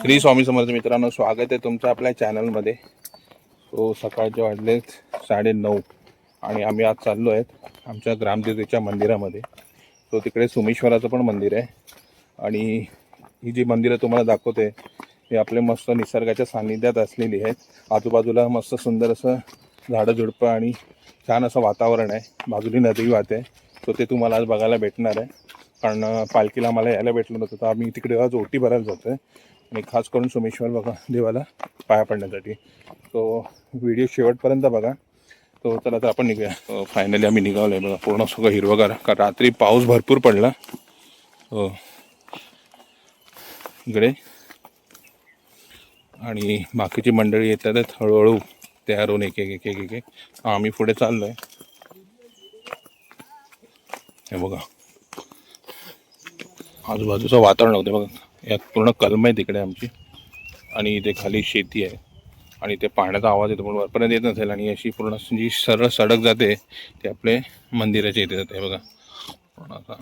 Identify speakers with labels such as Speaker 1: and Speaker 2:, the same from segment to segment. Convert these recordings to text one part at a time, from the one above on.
Speaker 1: श्री स्वामी समर्थ मित्रांनो स्वागत आहे तुमचं आपल्या चॅनलमध्ये सो हो, सकाळचे वाजले साडे नऊ आणि आम्ही आज चाललो आहेत आमच्या ग्रामदेवतेच्या मंदिरामध्ये. सो तिकडे सोमेश्वराचं पण मंदिर आहे. आणि ही जी मंदिरं तुम्हाला दाखवते हे आपले मस्त निसर्गाच्या सान्निध्यात असलेली आहेत. आजूबाजूला मस्त सुंदर असं झाडं झुडपं आणि छान असं वातावरण आहे. बाजूली नदी वाहते सो ते तुम्हाला आज बघायला भेटणार आहे. कारण पालखीला आम्हाला यायला भेटलं नव्हतं तर आम्ही तिकडे आज ओटी भरायला जातो आहे आणि खास करून सोमेश्वर बघा देवाला पाया पडण्यासाठी. तो व्हिडिओ शेवटपर्यंत बघा. तो चला तर आपण निघूया. हो, फायनली आम्ही निघालो आहे बघा. पूर्ण सगळं हिरवगार. कारण रात्री पाऊस भरपूर पडला. हो. इकडे. आणि बाकीची मंडळी येतात आहेत. हळूहळू तयार होऊन एक एक एक एक एक आम्ही पुढे चाललोय. हे बघा. आजूबाजूचं वातावरण होते बघा. यात पूर्ण कलम आहे तिकडे आमची. आणि इथे खाली शेती आहे. आणि ते पाण्याचा आवाज येतो पण वरपर्यंत येत नसेल. आणि अशी पूर्ण जी सरळ सडक जाते ते आपले मंदिराच्या इथे जाते. बघा. पण आता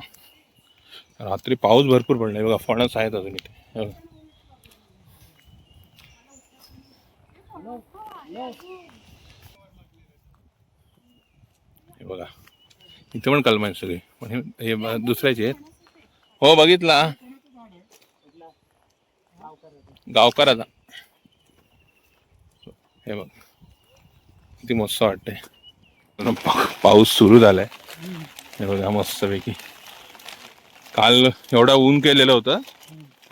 Speaker 1: रात्री पाऊस भरपूर पडला आहे. बघा फणस आहेत अजून इथे. हे बघा. इथे पण कलम आहेत सगळी. पण हे हे दुसऱ्याचे आहेत. हो बघितला. गावकराचा हे बघ किती मस्त वाटतंय. पा- पाऊस सुरू झालाय. हे बघा मस्तपैकी. काल एवढा ऊन केलेलं होतं.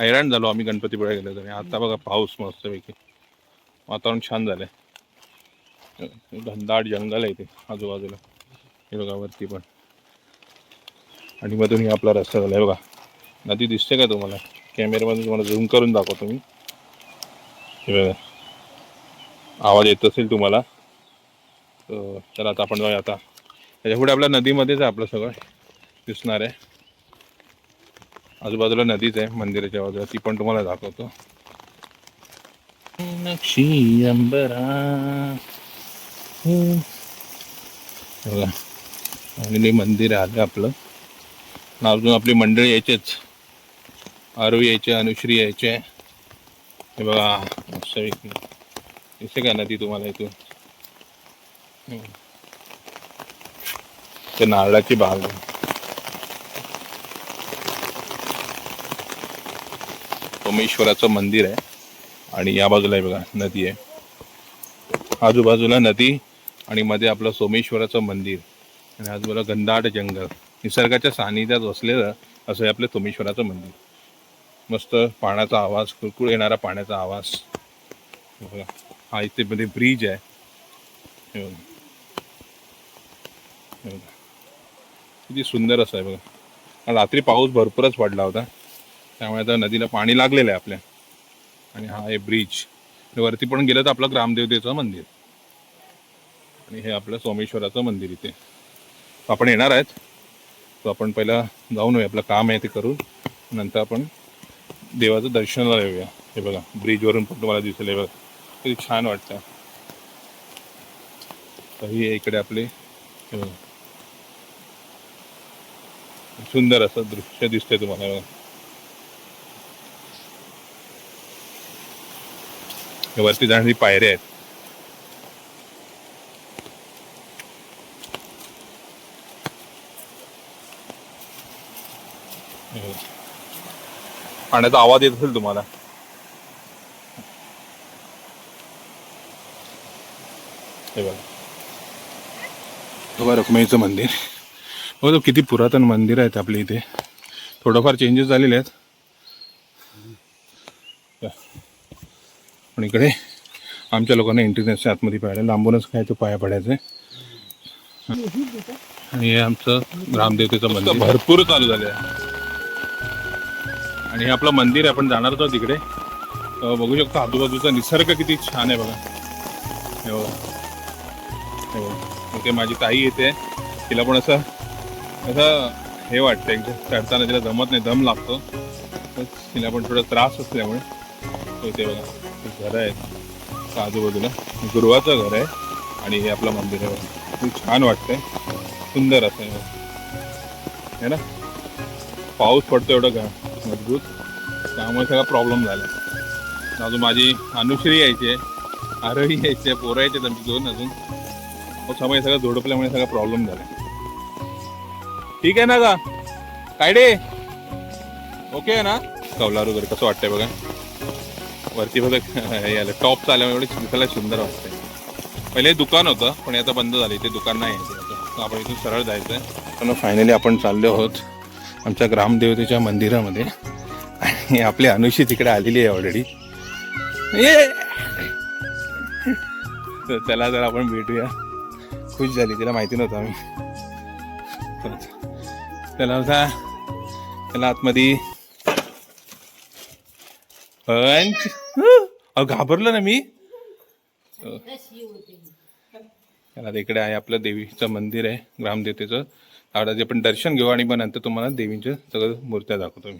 Speaker 1: हैराण झालो आम्ही गणपतीपुळे गेलो तरी आणि आता बघा पाऊस मस्तपैकी. वातावरण छान झालंय. घनदाट जंगल आहे इथे आजूबाजूला. हे बघा वरती पण. आणि मधून आपला रस्ता झाला आहे बघा नदी दिसते का तुम्हाला? कॅमेऱ्यामध्ये तुम्हाला झूम करून दाखवतो मी. हे बघा आवाज येत असेल तुम्हाला? तर चला आता आपण जाऊया आता. त्याच्या पुढे आपल्या नदीमध्येच आहे आपलं सगळं. दिसणार आहे. आजूबाजूला नदीच आहे मंदिराच्या बाजूला. ती पण तुम्हाला दाखवतो. नक्षी अंबरा. बघा. आणि मंदिर आलं आपलं. अजून आपली मंडळी यायचेच. आरू यायचे अनुश्री यायचे. हे बघा मस्त दिसते का नदी तुम्हाला इथून ते नारळाची बाग आहे. सोमेश्वराचं मंदिर आहे. आणि या बाजूला आहे बघा नदी आहे. आजूबाजूला नदी आणि मध्ये आपलं सोमेश्वराचं मंदिर. आणि आजूबाजूला घनदाट जंगल. निसर्गाच्या सानिध्यात वसलेलं असं हे आपलं सोमेश्वराचं मंदिर. मस्त पाण्याचा आवाज कुळकुळ येणारा पाण्याचा आवाज. बघा हा इथे मध्ये ब्रिज आहे. किती सुंदर असं आहे बघा. रात्री पाऊस भरपूरच पडला होता. त्यामुळे आता नदीला पाणी लागलेलं आहे आपल्या. आणि हा आहे ब्रिज. वरती पण गेलं तर आपलं ग्रामदेवतेचं मंदिर. आणि हे आपलं सोमेश्वराचं मंदिर इथे. आपण येणार आहेत. तो आपण पहिला जाऊन आपलं काम आहे ते करून. नंतर आपण देवाचं दर्शनाला येऊया हे बघा ब्रिजवरून पण तुम्हाला दिसेल हे बघा. किती छान वाटतं. तर ही इकडे आपले हे बघा. सुंदर असं दृश्य दिसतंय तुम्हाला हे बघा वरती जाणारी पायऱ्या आहेत. पाण्याचा आवाज येत असेल तुम्हाला. हे बघा. बघा रुक्मिणीचं मंदिर. हो तो किती पुरातन मंदिर आहेत आपल्या इथे. थोडंफार चेंजेस झालेले आहेत. पण इकडे आमच्या लोकांना इंटरनेटच्या आतमध्ये पाहायला लांबूनच काय तो पाया पडायचं आणि हे आमचं ग्रामदेवतेचं मंदिर. भरपूर चालू झालं. आहे आणि हे आपलं मंदिर आहे आपण जाणार होतो तिकडे. बघू शकतो आजूबाजूचा निसर्ग किती छान आहे बघा. हो हो ओके माझी ताई येते. तिला पण असं असं हे वाटतं एकदम चढताना तिला जमत नाही दम लागतो. तिला पण थोडा त्रास असल्यामुळे. तो इथे बघा ते घरं आहेत आजूबाजूला. गुरुवाचं घर आहे. आणि हे आपलं मंदिर आहे बघा. खूप छान वाटतंय. सुंदर असं आहे है ना? पाऊस पडतो एवढं घर मजबूत. त्यामुळे सगळा प्रॉब्लेम झाला. अजून माझी अनुश्री यायची आहे. आरही यायची आहे. पोरं यायचे आमची दोन अजून. मग समय सगळं झोडपल्यामुळे सगळा प्रॉब्लेम झाला. ठीक आहे ना का कायडे? ओके आहे ना? कौलार वगैरे कसं वाटतंय बघा. वरती बघा हे टॉप चालल्यामुळे एवढे दिसायला सुंदर वाटते पहिले हे दुकान होतं पण आता बंद झालं. इथे दुकान नाही आहे. आपण इथून सरळ जायचं आहे पण फायनली आपण चाललो आहोत. आमच्या ग्रामदेवतेच्या मंदिरामध्ये. आणि आपली अनुषी तिकडे आलेली आहे ऑलरेडी तर चला जर आपण भेटूया. खुश झाली तिला माहिती नव्हतं आम्ही. त्याला होता त्याला आतमध्ये अहो घाबरलो ना मी. त्याला इकडे आहे आपलं देवीचं मंदिर आहे ग्रामदेवतेचं. आता जे आपण दर्शन घेऊ आणि मग नंतर तुम्हाला देवीच्या सगळं मूर्त्या दाखवतो मी.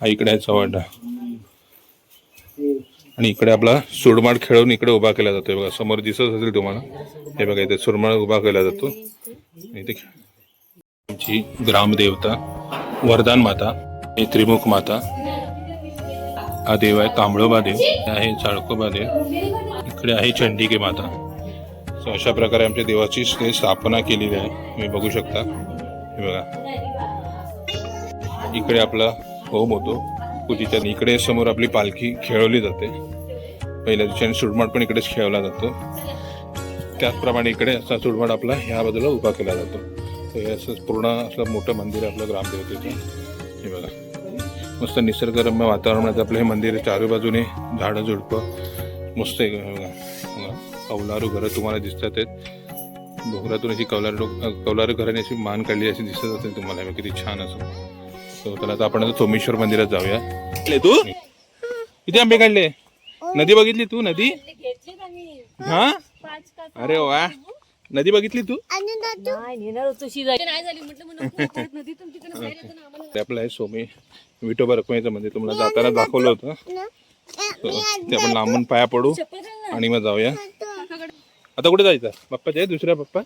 Speaker 2: हा
Speaker 1: इकडे आहे चव्हाटा आणि इकडे आपला सुरमाड खेळून इकडे उभा केला जातोय. बघा समोर दिसत असेल तुम्हाला. हे बघा इथे सुरमाड उभा केला जातो. इथे आमची ग्रामदेवता वरदान माता हे त्रिमुख माता. हा देव आहे कांबळोबा देव. हे आहे चाळकोबा देव. इकडे आहे चंडिके माता. सो अशा प्रकारे आमच्या देवाची स्थापना केलेली आहे. तुम्ही बघू शकता. हे बघा. इकडे आपला होम होतो. पूजेच्या इकडे समोर आपली पालखी खेळवली जाते. पहिल्या दिवशी आणि पण इकडेच खेळवला जातो. त्याचप्रमाणे इकडे असा सुडमाट आपला ह्या बाजूला उभा केला जातो. तर हे असं पूर्ण असं मोठं मंदिर आहे आपलं ग्रामदेवतेचं. हे बघा. मस्त निसर्गरम्य वातावरणात आपलं हे मंदिर चारूबाजूने बाजूने झाडं झुडपं. मस्त आहे. कौलारू घरं तुम्हाला दिसतात आहेत. डोंगरातून अशी कौलारू कौलारू घराने अशी मान काढली अशी दिसत असेल तुम्हाला. किती छान असं. So, आता आपण आता सोमेश्वर मंदिरात जाऊया. ले तू? किती आंबे काढले. नदी बघितली तू नदी? हा? अरे वा. नदी बघितली तू? ते आपलं आहे सोमे विठोबा रखुमाईचं मंदिर. तुम्हाला जाताना दाखवलं होतं. ते आपण लांबून पाया पडू आणि मग जाऊया. आता कुठे जायचं? बाप्पा जय दुसऱ्या बाप्पा.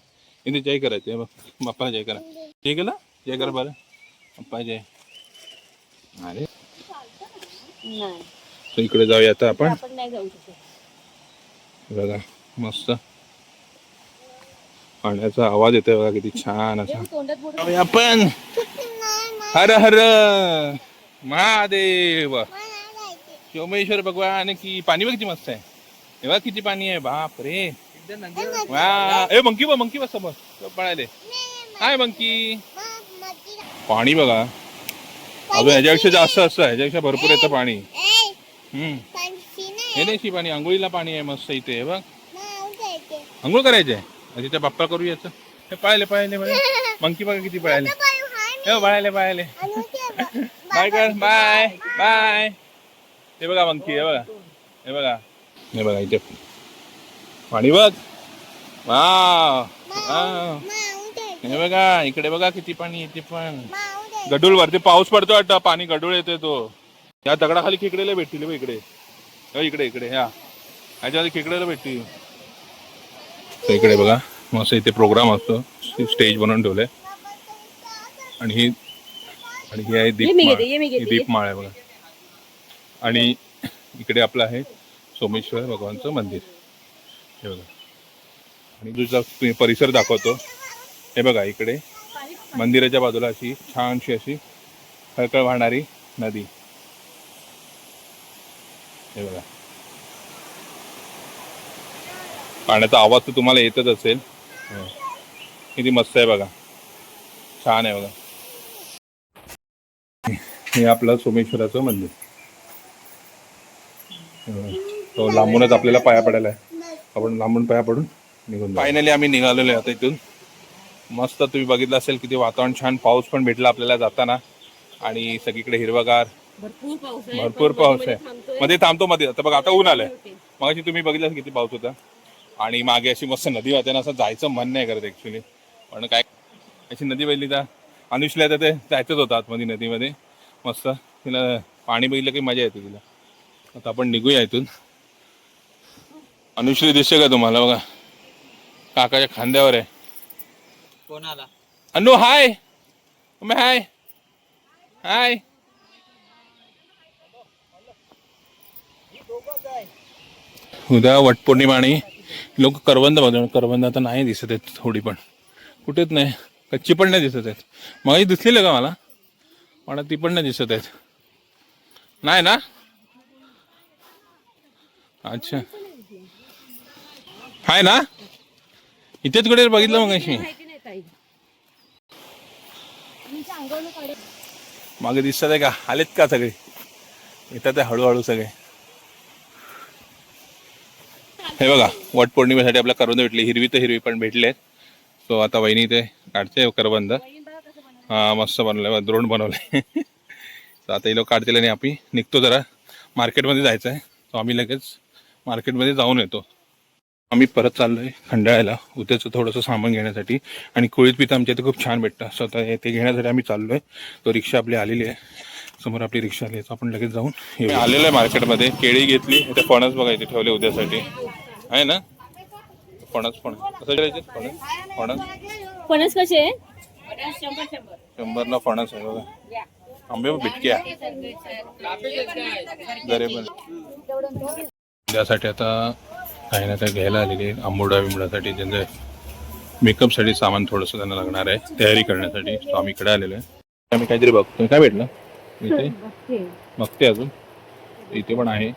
Speaker 1: इथे जय करायचं. बाप्पा जय करा. जय केला? जय करा बरं बाप्पा जय. अरे
Speaker 3: नाही.
Speaker 1: इकडे जाऊया आता आपण.
Speaker 3: आपण नाही जाऊ शकत
Speaker 1: बघा मस्त. पाण्याचा आवाज येतोय बघा किती छान असा.
Speaker 3: तोंडात बोट
Speaker 1: जाऊया आपण. हर हर. महादेव. सोमेश्वर भगवान की पाणी बघ किती मस्त आहे. हे बघ किती पाणी आहे बाप रे. वा. ए मंकी बघ मंकी बघ समोर. तो पळाले हाय मंकी. पाणी बघा. अजून ह्याच्यापेक्षा जास्त असतं ह्याच्यापेक्षा भरपूर येतं पाणी. हम्म. हे नाही पाणी आंघोळीला पाणी आहे मस्त इथे हे बघ. आंघोळ करायचे. आहे? तिथे बाप्पा करू याचं. हे पळाले पळाले बघा मंकी बघा किती पळाले हे बघ, पळाले पळाले बाय कर बाय बाय हे बघा मंकी हे बघा. हे बघा. हे बघा इथे. पाणी बघ. वाव. हे बघा इकडे बघा किती पाणी इथे पण. गडूळ वरती पाऊस पडतो वाटतं. पाणी गडूळ येते तो. या दगडाखाली खेकडेला भेटतील बघ इकडे. इकडे इकडे ह्या ह्याच्यामध्ये खेकडेला भेटतील. तर इकडे बघा मस्त इथे प्रोग्राम असतो. स्टेज बनवून ठेवलंय. आणि ही आणि ही आहे दीपमाळ. ही. दीपमाळ आहे बघा. आणि इकडे आपलं आहे सोमेश्वर भगवानचं मंदिर. हे बघा. आणि पि- परिसर दाखवतो. हे बघा इकडे. मंदिराच्या बाजूला अशी छानशी अशी खळखळ वाहणारी नदी. हे बघा. पाण्याचा आवाज तर तुम्हाला येतच असेल. किती मस्त आहे बघा. छान आहे बघा. हे आपलं सोमेश्वराचं मंदिर. तो लांबूनच आपल्याला पाया पडायला आहे. आपण लांबून पाया पडून निघून फायनली आम्ही निघालेलो आहे आता इथून. मस्त तुम्ही बघितलं असेल किती वातावरण छान पाऊस पण भेटला आपल्याला जाताना. आणि सगळीकडे हिरवागार.
Speaker 3: भरपूर पाऊस आहे
Speaker 1: भरपूर
Speaker 3: पण पाऊसमध्ये
Speaker 1: आहे.
Speaker 3: थांबतोय.
Speaker 1: मध्ये थांबतो मध्ये. आता बघा आता ऊन आलंय. मगाशी तुम्ही बघितलं असेल किती पाऊस होता? आणि मागे अशी मस्त नदी वाहते ना असं जायचं मन नाही करत ऍक्च्युली पण काय अशी नदी बघितली तर अनुषला तर ते जायचंच होतं आतमध्ये नदीमध्ये. मस्त. तिला पाणी बघितलं की मजा येते तिला. आता आपण निघूया इथून. अनुश्री दिसते का तुम्हाला? बघा. काकाच्या खांद्यावर आहे.
Speaker 2: कोणाला?
Speaker 1: अनु हाय. मम्मी हाय. हाय. उद्या वटपौर्णिमा आणि लोक करवंद बघ करवंद आता नाही दिसत आहेत थोडी पण. कुठेच नाही. कच्ची पण नाही दिसत आहेत. मग दिसलेलं का मला? पण ती पण नाही दिसत आहेत. नाही ना? अच्छा. हाय ना? इथेच कुठे बघितलं मग अशी
Speaker 3: माहिती नाही ताई तुमच्या अंगावरून काढे.
Speaker 1: मागे दिसतात आहे का? आलेत का सगळे? येतात आहे हळूहळू सगळे. हे बघा वटपौर्णिमेसाठी आपल्या करवंद भेटली. हिरवी तर हिरवी पण भेटले सो आता वहिनी ते काढते करवंद.
Speaker 3: बहीण मस्त बनवलं.
Speaker 1: हा मस्त बनवलंय द्रोण बनवलंय. तर आता हे लोक काढतील आणि आम्ही निघतो जरा. मार्केटमध्ये जायचं आहे सो आम्ही लगेच मार्केटमध्ये जाऊन येतो. आम्ही परत चाललोय खंडाळ्याला. उद्याचं थोडंसं सामान घेण्यासाठी. आणि कुळीत पीठ आमच्या इथे खूप छान भेटतं. स्वतः हे ते घेण्यासाठी आम्ही चाललोय. तो रिक्षा आपली आलेली आहे. समोर आपली रिक्षा आली आपण लगेच जाऊन आलेलो आहे मार्केटमध्ये. केळी घेतली. इथे फणस बघायचे ठेवले उद्यासाठी. आहे ना? फणस फणस. कसं करायचे फणस? फणस?
Speaker 3: फणस कसे आहे? शंभर शंभर
Speaker 1: शंभरला फणस आहे बघा. आंबे पण बिटके आहे. गरे पण त्यासाठी आता काही ना काही घ्यायला आलेले. आंबोडा बिंबोडासाठी त्यांचं मेकअपसाठी सामान थोडंसं त्यांना लागणार आहे तयारी करण्यासाठी. तो आम्ही इकडे आलेलो आहे. आम्ही काहीतरी बघतोय काय भेटलं? इथे? बघते. अजून. इथे पण आहे.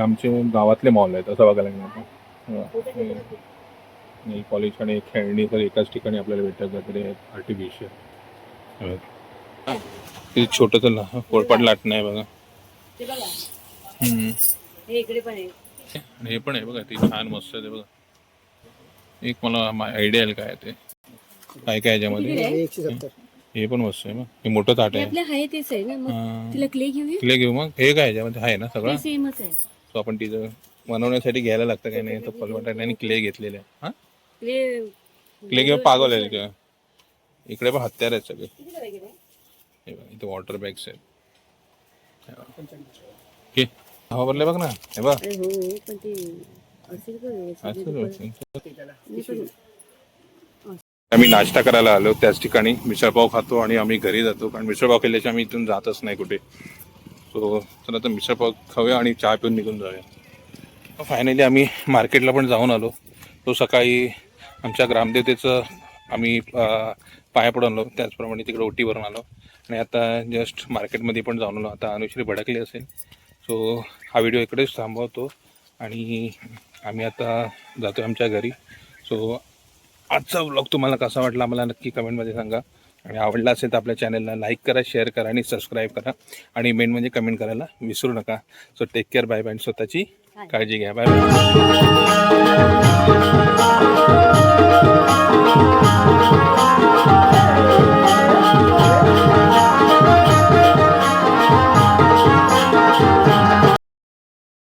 Speaker 1: आमचे गावातले मॉल आहेत असं बघायला गेलं तर. हे- हे कॉलेज आणि खेळणी तर एकाच ठिकाणी आपल्याला भेटतात काहीतरी आर्टिफिशियल ते छोटंसं पोळपाट लाटणं आहे बघा.
Speaker 3: हे इकडे पण आहे.
Speaker 1: आणि हे पण आहे बघा ते छान मस्त आहे ते बघा. एक मला आयडिया आहे काय ते. काय काय याच्यामध्ये? हे पण मस्त आहे मग हे मोठं ताट
Speaker 3: हे
Speaker 1: आहे.
Speaker 3: आपले आहे तेच आहे ना मग
Speaker 1: हा.
Speaker 3: तिला क्ले घेऊया?
Speaker 1: घेऊ मग? हे काय याच्यामध्ये आहे ना सगळं?
Speaker 3: ते सेमच आहे.
Speaker 1: तो आपण तिचं बनवण्यासाठी घ्यायला लागतं काही नाही तर पलवटाने आणि क्ले घेतलेले आहे. हा?
Speaker 3: क्ले
Speaker 1: क्ले घेऊन पागवलेले का इकडे. पण हत्यार आहेत सगळे. हे बघा, इथे वॉटर बॅग्स आहेत. हे बघा. हे हवा भरले बघ ना. हे बघ.
Speaker 3: हो पण
Speaker 1: आम्ही नाश्ता करायला आलो त्याच ठिकाणी. मिसळपाव खातो आणि आम्ही घरी जातो. कारण मिसळपाव केल्याशिवाय आम्ही इथून जातच नाही कुठे. सो तर आता मिसळपाव खाऊया आणि चहा पिऊन निघून जाऊया. फायनली आम्ही मार्केटला पण जाऊन आलो. तो सकाळी आमच्या ग्रामदेवतेचं आम्ही पाया पडून आलो त्याचप्रमाणे तिकडे ओटीवरून आलो. आणि आता जस्ट मार्केटमध्ये पण जाऊन आलो. आता अनुश्री भडकली असेल. सो हा व्हिडिओ इकडेच थांबवतो आणि आम्ही आता जातो आमच्या घरी. सो आजचा व्लॉग तुम्हाला कसा वाटला मला नक्की कमेंटमध्ये सांगा. आणि आवडला असेल तर आपल्या चॅनलला लाईक करा शेअर करा आणि सबस्क्राईब करा. आणि मेन म्हणजे कमेंट करायला विसरू नका. So take care bye bye आणि स्वतःची काळजी घ्या. Bye bye